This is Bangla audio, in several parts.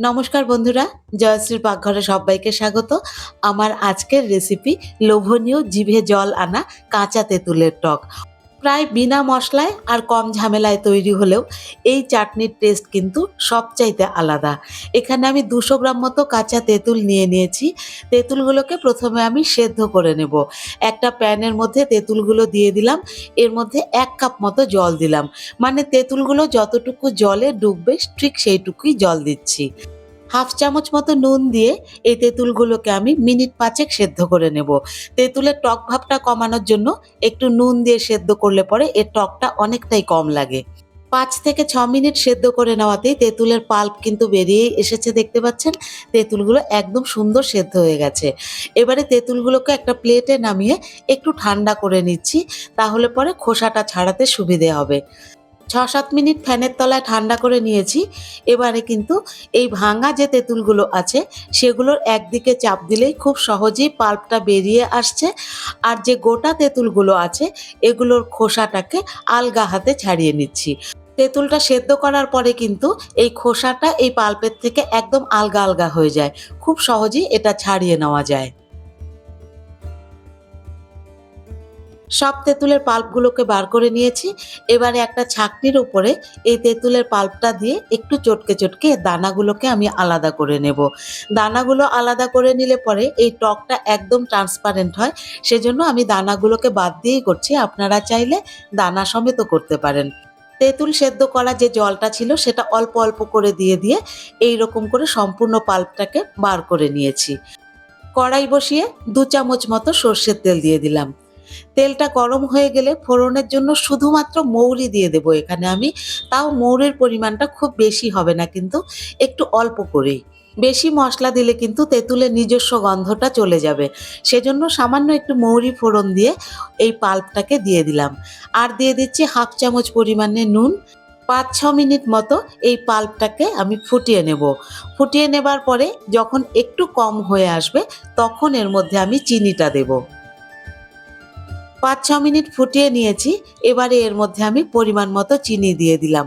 নমস্কার বন্ধুরা জয়শ্রীর পাকঘরে সবাইকে স্বাগত। আমার আজকের রেসিপি লোভনীয় জিভে জল আনা কাঁচা তেঁতুলের টক। প্রায় বিনা মশলায় আর কম ঝামেলায় তৈরি হলেও এই চাটনির টেস্ট কিন্তু সবচাইতে আলাদা। এখানে আমি দুশো গ্রাম মতো কাঁচা তেঁতুল নিয়ে নিয়েছি। তেঁতুলগুলোকে প্রথমে আমি সেদ্ধ করে নেব। একটা প্যানের মধ্যে তেঁতুলগুলো দিয়ে দিলাম। এর মধ্যে এক কাপ মতো জল দিলাম। মানে তেঁতুলগুলো যতটুকু জলে ডুববে ঠিক সেইটুকুই জল দিচ্ছি। হাফ চামচ মতো নুন দিয়ে এই তেঁতুলগুলোকে আমি মিনিট পাঁচেক সেদ্ধ করে নেব। তেঁতুলের টক ভাবটা কমানোর জন্য একটু নুন দিয়ে সেদ্ধ করলে পরে এর টকটা অনেকটাই কম লাগে। পাঁচ থেকে ছ মিনিট সেদ্ধ করে নেওয়াতেই তেঁতুলের পাল্প কিন্তু বেরিয়ে এসেছে, দেখতে পাচ্ছেন? তেঁতুলগুলো একদম সুন্দর সেদ্ধ হয়ে গেছে। এবারে তেঁতুলগুলোকে একটা প্লেটে নামিয়ে একটু ঠান্ডা করে নিচ্ছি, তাহলে পরে খোসাটা ছাড়াতে সুবিধে হবে। ছ সাত মিনিট ফ্যানের তলায় ঠান্ডা করে নিয়েছি। এবারে কিন্তু এই ভাঙা যে তেঁতুলগুলো আছে, সেগুলোর একদিকে চাপ দিলেই খুব সহজেই পাল্পটা বেরিয়ে আসছে। আর যে গোটা তেঁতুলগুলো আছে, এগুলোর খোসাটাকে আলগা হাতে ছাড়িয়ে নিচ্ছি। তেঁতুলটা সেদ্ধ করার পরে কিন্তু এই খোসাটা এই পাল্পের থেকে একদম আলগা আলগা হয়ে যায়। খুব সহজেই এটা ছাড়িয়ে নেওয়া যায়। সব তেঁতুলের পাল্পগুলোকে বার করে নিয়েছি। এবারে একটা ছাকনির উপরে এই তেঁতুলের পাল্পটা দিয়ে একটু চটকে চটকে দানাগুলোকে আমি আলাদা করে নেব। দানাগুলো আলাদা করে নিলে পরে এই টকটা একদম ট্রান্সপারেন্ট হয়। সেজন্য আমি দানাগুলোকে বাদ দিয়েই করছি। আপনারা চাইলে দানা সমেত করতে পারেন। তেঁতুল সেদ্ধ করা যে জলটা ছিল সেটা অল্প অল্প করে দিয়ে দিয়ে এই রকম করে সম্পূর্ণ পাল্পটাকে বার করে নিয়েছি। কড়াই বসিয়ে দু চামচ মতো সর্ষের তেল দিয়ে দিলাম। তেলটা গরম হয়ে গেলে ফোড়নের জন্য শুধুমাত্র মৌরি দিয়ে দেব এখানে আমি। তাও মৌরির পরিমাণটা খুব বেশি হবে না কিন্তু, একটু অল্প করেই। বেশি মশলা দিলে কিন্তু তেঁতুলের নিজস্ব গন্ধটা চলে যাবে। সেজন্য সামান্য একটু মৌরি ফোড়ন দিয়ে এই পাল্পটাকে দিয়ে দিলাম। আর দিয়ে দিচ্ছি হাফ চামচ পরিমাণে নুন। পাঁচ, ছ মিনিট মতো এই পাল্পটাকে আমি ফুটিয়ে নেব। ফুটিয়ে নেবার পরে যখন একটু কম হয়ে আসবে, তখন এর মধ্যে আমি চিনিটা দেবো। পাঁচ ছ মিনিট ফুটিয়ে নিয়েছি। এবারে এর মধ্যে আমি পরিমাণ মতো চিনি দিয়ে দিলাম।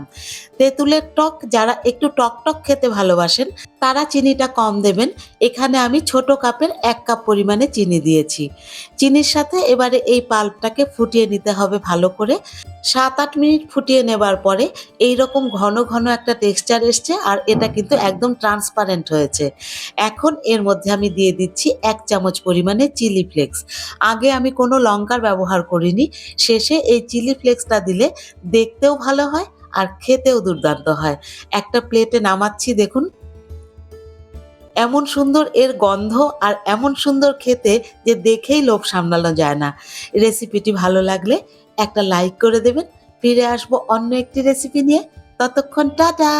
তেঁতুলের টক যারা একটু টক টক খেতে ভালোবাসেন তারা চিনিটা কম দেবেন। এখানে আমি ছোট কাপের এক কাপ পরিমাণে চিনি দিয়েছি। চিনির সাথে এবারে এই পাল্পটাকে ফুটিয়ে নিতে হবে ভালো করে। সাত আট মিনিট ফুটিয়ে নেবার পরে এই রকম ঘন ঘন একটা টেক্সচার এসছে আর এটা কিন্তু একদম ট্রান্সপারেন্ট হয়েছে। এখন এর মধ্যে আমি দিয়ে দিচ্ছি এক চামচ পরিমাণে চিলি ফ্লেক্স। আগে আমি কোনো লঙ্কার ব্যবহার করিনি। শেষে এই চিলি ফ্লেক্সটা দিলে দেখতেও ভালো হয় আর খেতেও দুর্দান্ত হয়। একটা প্লেটে নামাচ্ছি দেখুন। এমন সুন্দর এর গন্ধ আর এমন সুন্দর খেতে যে দেখেই লোভ সামলানো যায় না। রেসিপিটি ভালো লাগলে একটা লাইক করে দেবেন। ফিরে আসব অন্য একটি রেসিপি নিয়ে। ততক্ষণ টাটা!